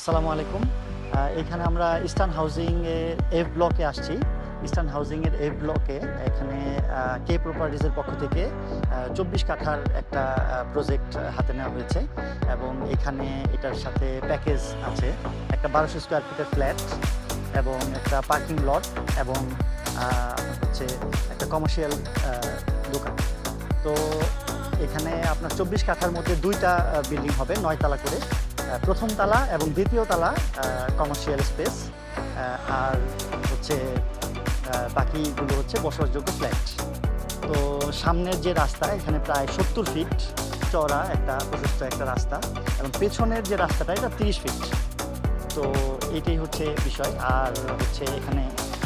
আসসালামু আলাইকুম। এখানে আমরা ইস্টার্ন হাউজিং এফ ব্লকে আসছি। ইস্টার্ন হাউজিং এর এফ ব্লকে এখানে কে প্রপার্টিজের পক্ষ থেকে চব্বিশ কাঠার একটা প্রজেক্ট হাতে নেওয়া হয়েছে এবং এখানে এটার সাথে প্যাকেজ আছে। একটা বারোশো স্কোয়ার ফিটের ফ্ল্যাট এবং একটা পার্কিং লট এবং হচ্ছে একটা কমার্শিয়াল দোকান। তো এখানে আপনার চব্বিশ কাঠার মধ্যে দুইটা বিল্ডিং হবে নয় তালা করে। প্রথম তালা এবং দ্বিতীয় তালা কমার্শিয়াল স্পেস আর হচ্ছে বাকিগুলো হচ্ছে বসবাসযোগ্য ফ্ল্যাট তো সামনের যে রাস্তা, এখানে প্রায় সত্তর ফিট চওড়া একটা প্রশস্ত একটা রাস্তা এবং পেছনের যে রাস্তাটা, এটা তিরিশ ফিট তো এটাই হচ্ছে বিষয়। আর হচ্ছে এখানে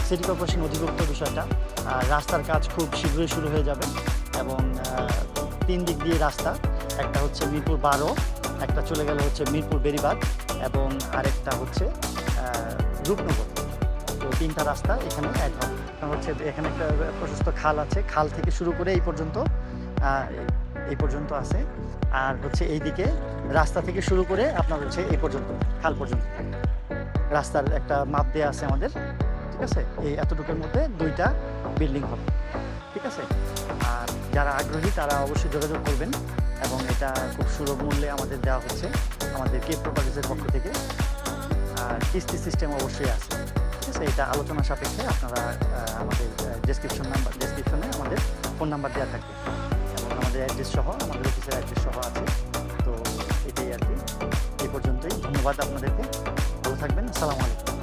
সিটি কর্পোরেশন অধিভুক্ত বিষয়টা। আর রাস্তার কাজ খুব শীঘ্রই শুরু হয়ে যাবে এবং তিন দিক দিয়ে রাস্তা। একটা হচ্ছে মিরপুর বারো একটা চলে গেল হচ্ছে মিরপুর বেরিবাগ এবং আরেকটা হচ্ছে রূপনগর। তো তিনটা রাস্তা এখানে এক হবে। হচ্ছে এখানে একটা প্রশস্ত খাল আছে। খাল থেকে শুরু করে এই পর্যন্ত এই পর্যন্ত আছে। আর হচ্ছে এইদিকে রাস্তা থেকে শুরু করে আপনার হচ্ছে এই পর্যন্ত, খাল পর্যন্ত। রাস্তার একটা মাপ দেওয়া আছে আমাদের, ঠিক আছে? এই এতটুকুর মধ্যে দুইটা বিল্ডিং হবে, ঠিক আছে? আর যারা আগ্রহী, তারা অবশ্যই যোগাযোগ করবেন এবং এটা খুব সুলভ মূল্যে আমাদের দেওয়া হচ্ছে আমাদের কে প্রপার্টিসের পক্ষ থেকে। আর কিস্তি সিস্টেম অবশ্যই আছে, ঠিক আছে? এটা আলোচনা সাপেক্ষে আপনারা আমাদের ডেসক্রিপশন নাম্বার ডেসক্রিপশনে আমাদের ফোন নাম্বার দেওয়া থাকবে। এবং আমাদের অ্যাড্রেস সহ, আমাদের অফিসের অ্যাড্রেস সহ আছে। তো এটাই আর কি। এই পর্যন্তই। ধন্যবাদ আপনাদেরকে। ভালো থাকবেন। আসসালামু আলাইকুম।